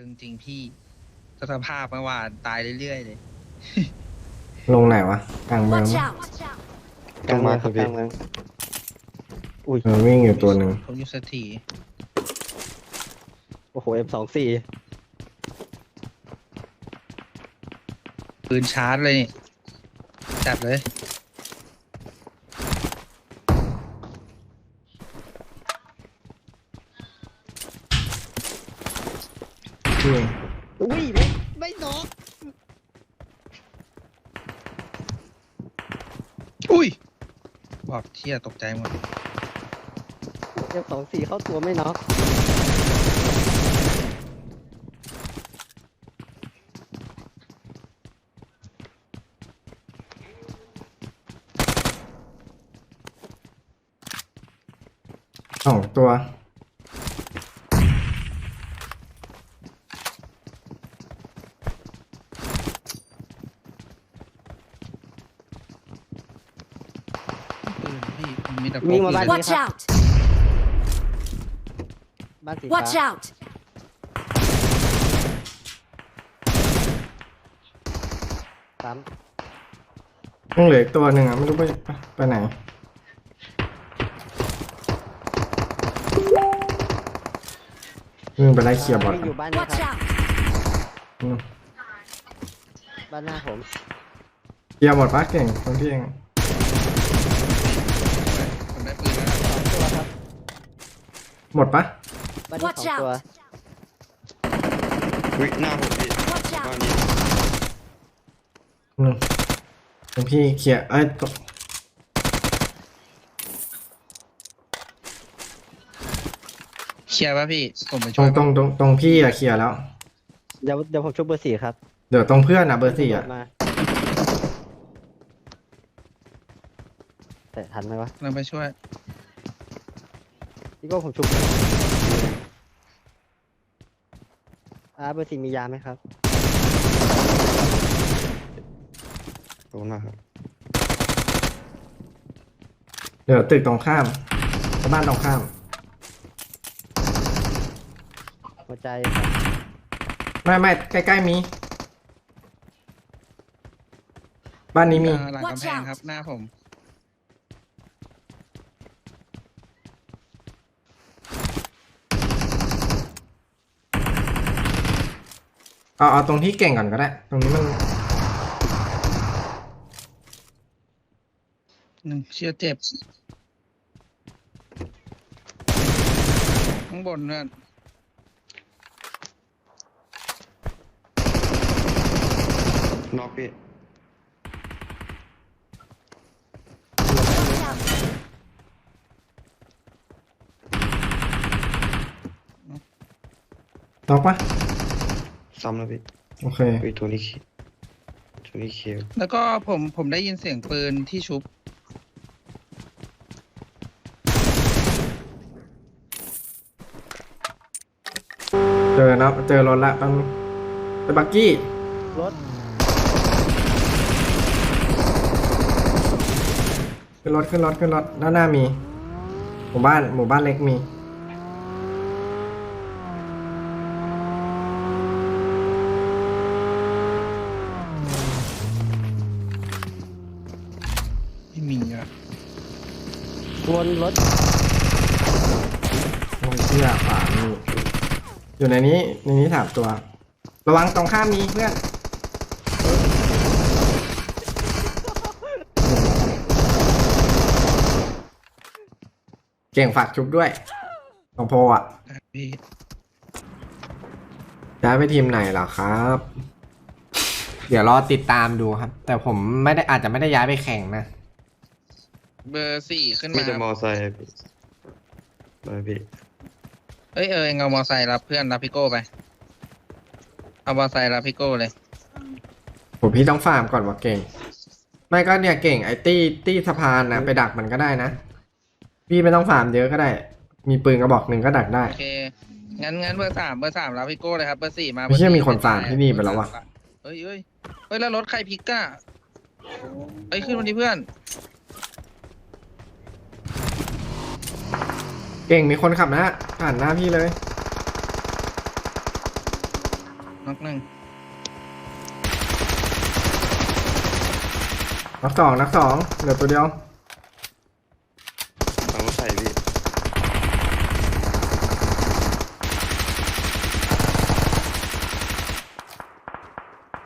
ตึงจริงพี่สภาพเมื่อวานตายเรื่อยๆเลย ลงไหนวะกลางเมือง Watch ปะ out! กลางเมืองครับกพี่ลางเมืองอุ้ย เออวิ่งอยู่ตัวหนึ่งผมอยู่สถีโอ้โห M24 ปืนชาร์จเลยนี่จัดเลย พี่อุ้ยไม่ไม่น็อกอุ้ยบอกเที่ยตกใจหมด M24 เข้าตัวไม่น็อกสองตัว ปืนพี่ มีแต่พกวิ่งมาบ้านปืนี้ Watch ครับ out! บ้านสี Watch ฟ้า out! สามยังเหลืออีกตัวหนึ่งอะไม่รู้ไปไปไหนวิ่งไปไล่เคลียร์บอทวิ่งอยู่บ้านนี้ Watch ครับ out! อืมบ้านหน้าผม เคลียร์บอทปะเก่งตรงที่เอง ผมได้ปืนแล้ว สองตัวครับ หมดปะบ้านนี้ Watch สองตัว out วิหน้าผมพี่ Watch บ้าน out! นี้อืมตรงพี่เคลียร์เอ้ยตรงเคลียร์ป่ะพี่ผมไปตรช่วงยตรงตรงตรงพี่อะเคลียร์แล้ว เดี๋ยวเดี๋ยวผมชุบเบอร์สี่ครับเดี๋ยวตรงเพื่อนอะเบอร์สี่อะมาแต่ทันไหมวะเราไปช่วย พี่โก้ผมชุบอ่าเบอร์สี่มียาไหมครับ ขอบคุณมากครับ เดี๋ยวตึกตรงข้ามบ้านตรงข้าม หัวใจครับไม่ไม่ใกล้ๆมี บ้านนี้มีอ่าหลัง Watch กำแพง out ครับหน้าผม เอาเอาตรงที่เก่งก่อนก็ได้ ตรงนี้มันหนึ่งเชื่อเจ็บข้างบนนั่นน็อกพี่ Watch out! ล็อกปะ ซ้ำแล้วพี่โอเควิตัวนี้คิตัวนี้เคียวแล้วก็ผมผมได้ยินเสียงปืนที่ชุบ เจอนะเจอรถละแปังไปบักกี้ รถขึ้นรถขึ้นรถขึ้นรถด้านหน้ามี หมู่บ้านหมู่บ้านเล็กมีไม่ วนรถโอ้ยเชี่ยขวามีอยู่ในนี้ในนี้สามตัว ระวังตรงข้ามมีเพื่อนเก่งฝากชุบด้วยของโพอะพี่ย้ายไปทีมไหนเหรอครับ เดี๋ยวรอติดตามดูครับ แต่ผมไม่ได้อาจจะไม่ได้ย้ายไปแข่งนะ เบอร์สี่ขึ้นมีมาแต่มอไซค์พี่ไปพี่เอ้ยเออเองเอามอไซค์รับเพื่อนรับพี่โก้ไป เอามอไซค์รับพี่โก้เลย ผมพี่ต้องฟาร์มก่อนว่าเก่ง ไม่ก็เนี่ยเก่งไอ้ตี้ตี้สะพานนะไปดักมันก็ได้นะ พี่ไม่ต้องฟาร์มเยอะก็ได้ มีปืนกระบอกหนึ่งก็ดักได้ โอเค งั้นงั้นเบอร์สามเบอร์สามรับพี่โก้เลยครับเบอร์สี่มาไม่เชื่อบร์สี่มีคนฟาร์มที่นี่ไปแล้ววะเฮ้ยเฮ้ยเฮ้ยแล้วรถใครพลิกอะเอ้ยขึ้นมาดิเพื่อน เก่งมีคนขับนะผ่านหน้าพี่เลย น็อกหนึ่งนักสองนักสองเหลือตัวเดียว หลังรถใส่พี่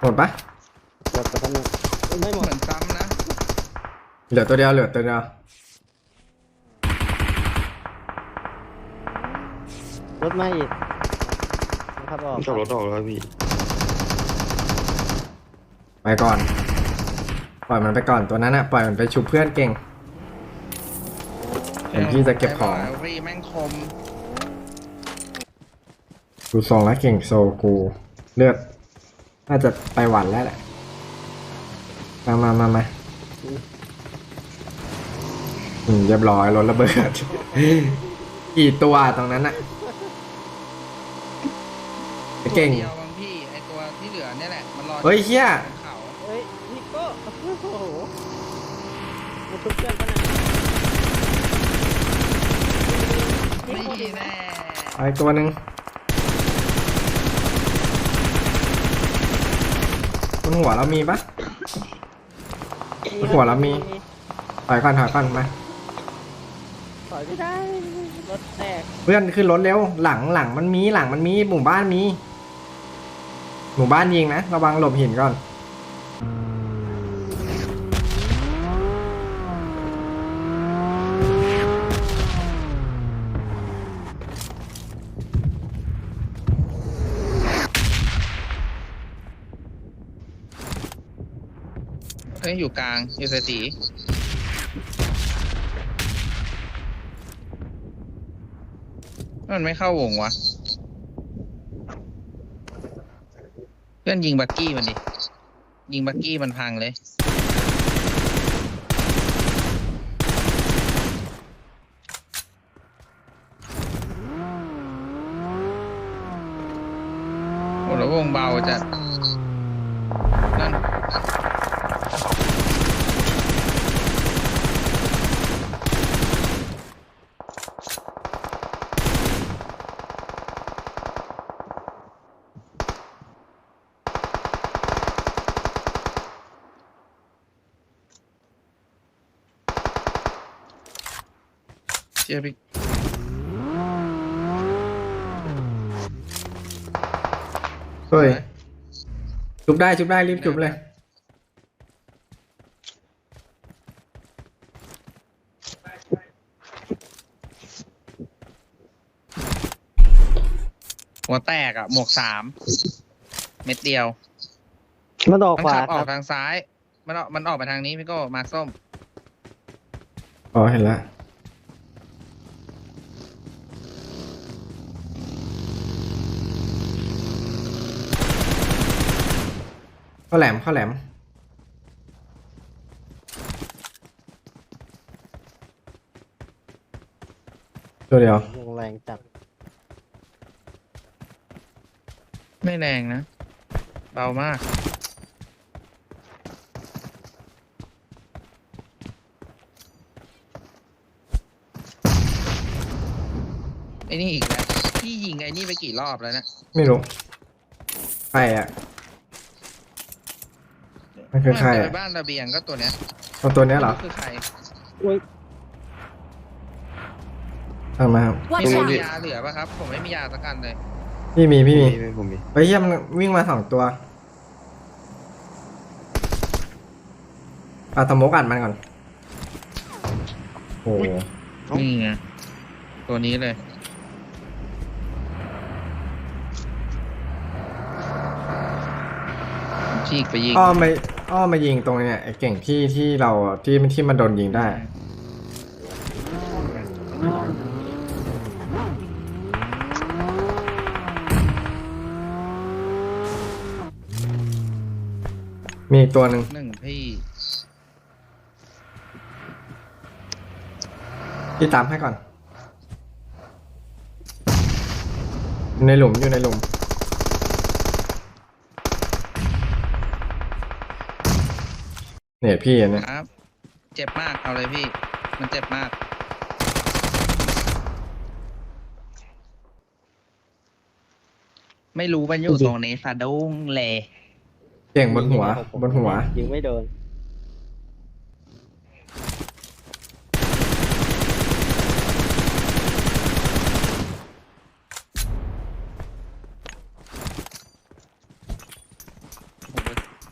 หมดปะหมดไปทั้งหมดไม่หมเหดมือนซ้ำนะ เหลือตัวเดียวเหลือตัวเดียว รถไม่อีกนะครับออกขับรถออกแล้วพี่ไปก่อน ปล่อยมันไปก่อนตัวนั้นอะปล่อยมันไปชุบเพื่อนเก่งเดี๋ยวพี่จะเก็บของรีแม่งคมดูทรงแล้วเก่งโซกูเลือดน่าจะไปหวันแล้วแหละ มามามามาอืมเรียบร้อยรถระเบิด กี่ตัวตรงนั้นอะไอ้ เก่งตัวเดียวบางพี่ไอตัวที่เหลือเนี่ยแหละมันรอเฮ้ยเฮียเขาเฮ้ยพี่โก้โอ้โหมาทุบเพื่อนปะเนี่ยนี่แน่ไอ้ตัวหนึ่งบนหัวเรามีปะ หัวเรามี ถอยก่อนถอยก่อนมา ถอยไม่ได้รถแตกเพื่อนขึ้นรถเร็ว หลังหลังมันมีหลังมันมีหมู่บ้านมี หมู่บ้านยิงนะ ระวังหลบหินก่อน เอ้ยอยู่กลางอยู่เศรษฐีมันไม่เข้าวงวะ เพื่ อนยิงบักกี้มันดิ ยิงบักกี้มันพังเลย โอ้แล้ววงเบาจัด เชียร์พี่เฮ้ยชุบได้ชุบได้รีบชุบเลย หัวแตกอะ หมวกสามเม็ดเดียว มันออกมันขวาขับอคอรักบทางซ้าย มันออกมันออกไปทางนี้พี่โก้มาร์คส้ม อ๋อเห็นแล้ว ข้าวแหลมข้าวแหลม ตัวเดียววงแรงจัดไม่แรงนะ เบามาก ไอ้นี่อีกแล้ว พี่ยิงไอ้นี่ไปกี่รอบแล้วเนะไม่รู้ใครอะมัน คือใครไปอะบ้านระเบียงก็ตัวเนี้ยเอาตัวเนี้ยเหรอคือใครอุ้ยเอามาครับพี่ Watch มี out! ยาเหลือปะครับ ผมไม่มียาสักอันเลยพี่มีพี่มีพี่ผมมีไปเยี่ยมนวิ่งมาสองตัวเอาสโมกอัดมันก่อนโอ้โหนี่ไงตัวนี้เลย ฉีกไปยิงอ้อมไป อ้อมมายิงตรงเนี้ยไอ้เก่งที่ที่เราที่ที่มันโดนยิงได้ มีอีกตัวหนึ่งหนึ่งพี่ พี่ตามให้ก่อนอยู่ในหลุมอยู่ในหลุม เนี่ยพี่อันเนี้ยครับ เจ็บมากเอาเลยพี่ มันเจ็บมากมไม่รู้มันอยู่ตรงนี้สะดุ้งเลยเก่งบนหัว บนหัว ยิงไม่โดน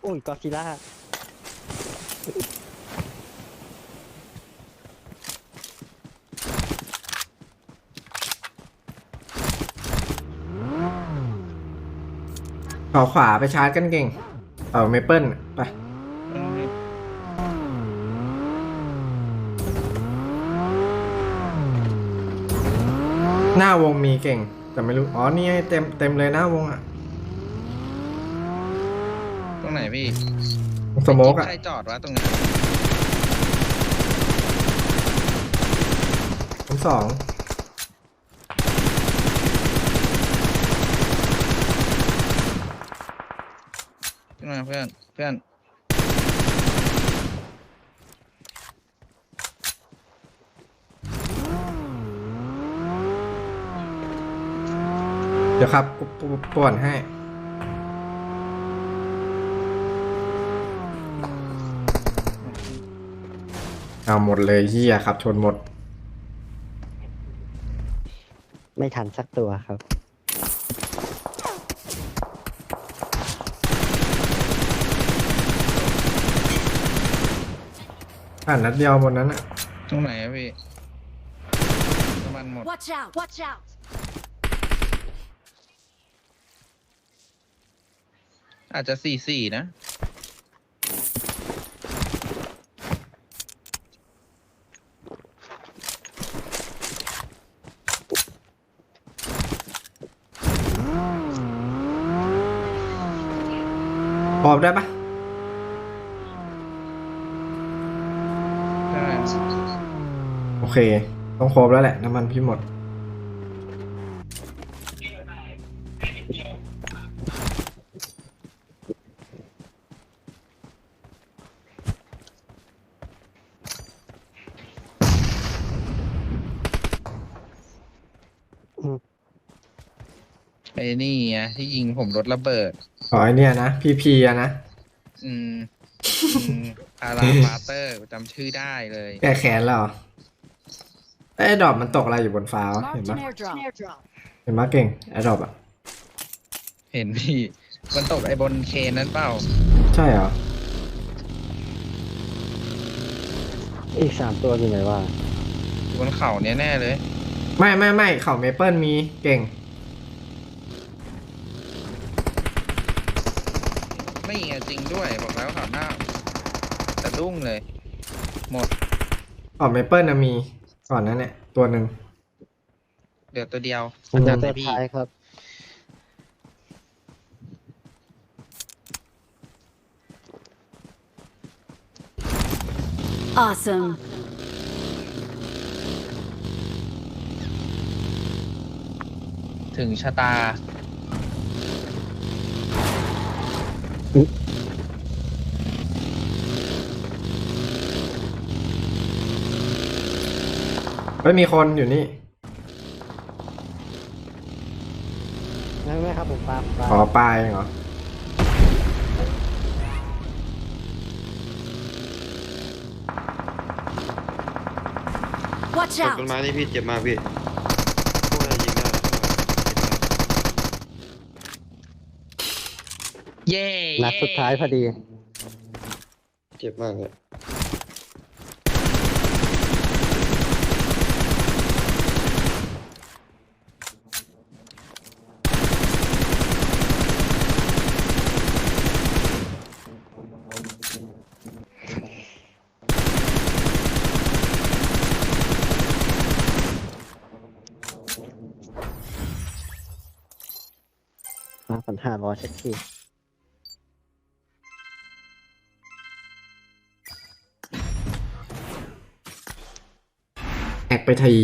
โอ้ยกอซิล่า ขอขวาไปชาร์จกันเก่ง เอาเมเปิลไป หน้าวงมีเก่ง แต่ไม่รู้ อ๋อ นี่ไงเต็มเต็มเลยหน้าวงอะตรงไหนพี่สโมกอะใครจอดวะตรงนี้ชั้นสอง ขึ้นมาเพื่อน เพื่อน เดี๋ยวครับปปป่วนให้ เอาหมดเลยเฮียครับ ชนหมด ไม่ทันสักตัวครับ ผ่านนัดเดียวบนนั้นอะตรงไหนอะพี่น้ำมันหมด Watch out! Watch out! อาจจะสี่สี่นะ พอบได้ปะ ใช่ โอ เค ต้องครบแล้วแหละ น้ำมันพี่หมด ไอ้นี่ไงที่ยิงผมรถระเบิดอ๋อไอเนี่ยนะ พีพีอะนะ อืมอืมอาราฟาเตอร์จำชื่อได้เลย แก้แค้นแล้วเหรอ ไอ้ดอกมันตกอะไรอยู่บนฟ้าวะเห็น Marked ปะ an airdrop. เห็นปะเก่งไอ้ดอกอะเห็นพี่มันตกไอ้บนเคนนั้นเปล่า ใช่เหรอ อีกสามตัวอยู่ไหนวะอยู่บนเขาเนี้ยแน่เลย ไม่ไม่ไม่เขาเมเปิลมีเก่ง ไม่ไงจริงด้วยบอกแล้วข่าวหน้าสะดุ้งเลยหมดเขาเมเปิลนะมี ก่อนนั้นเนี่ย ตัวหนึ่งเหลือตัวเดียวผมจัดตัให้วพี่ท้ายครับ Awesome. ถึงชะตา ไม่มีคนอยู่นี่ไม่ไม่ครับผมปาล์มปาล์มขอปลายเหรอ Watch ตก out! ต้นไม้นี่พี่เจ็บมากพี่พวกนั้นยิงได้เย้นัดสุดท้ายพอดี เจ็บมากเลย มาบอยสักทีแอกไปที